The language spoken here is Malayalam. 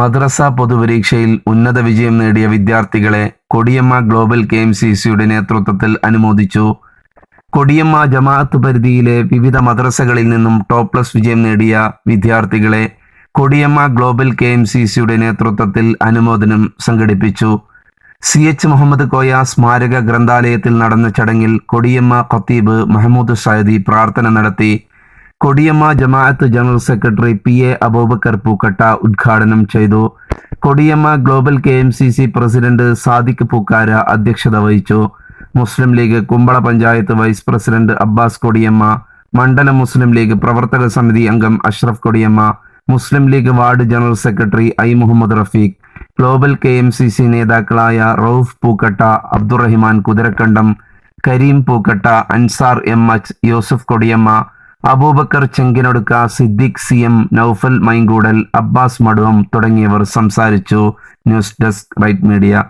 മദ്രസ പൊതുപരീക്ഷയിൽ ഉന്നത വിജയം നേടിയ വിദ്യാർത്ഥികളെ Kodiyamma global K M C സിയുടെ നേതൃത്വത്തിൽ അനുമോദിച്ചു. കൊടിയമ്മ ജമാഅത്ത് പരിധിയിലെ വിവിധ മദ്രസകളിൽ നിന്നും ടോപ്പ് പ്ലസ് വിജയം നേടിയ വിദ്യാർത്ഥികളെ Kodiyamma global K M C സിയുടെ നേതൃത്വത്തിൽ അനുമോദനം സംഘടിപ്പിച്ചു. സി എച്ച് മുഹമ്മദ് കോയ സ്മാരക ഗ്രന്ഥാലയത്തിൽ നടന്ന ചടങ്ങിൽ കൊടിയമ്മ ഖത്തീബ് മഹമ്മൂദ് സയദി പ്രാർത്ഥന നടത്തി. Kodiyamma Jamaat general secretary P A Abubakar Pookatta ഉദ്ഘാടനം ചെയ്തു. Kodiyamma global K M C C president Sadiq Pookara അധ്യക്ഷത വഹിച്ചു. മുസ്ലിം ലീഗ് കുമ്പള പഞ്ചായത്ത് വൈസ് പ്രസിഡന്റ് അബ്ബാസ് കൊടിയമ്മ മണ്ഡലം മുസ്ലിം ലീഗ് പ്രവർത്തക സമിതി അംഗം Ashraf Kodiyamma Muslim League ward general secretary I Muhammad Rafeeq global K M C C നേതാക്കളായ Rauf Pookatta Abdurahiman Kuthirakandam Kareem Pookatta Ansar M H Yusuf Kodiyamma Abubakar Chenkinodukka Siddique C M Noufal Mainkoodal Abbas Maduvam തുടങ്ങിയവർ സംസാരിച്ചു. News desk right media.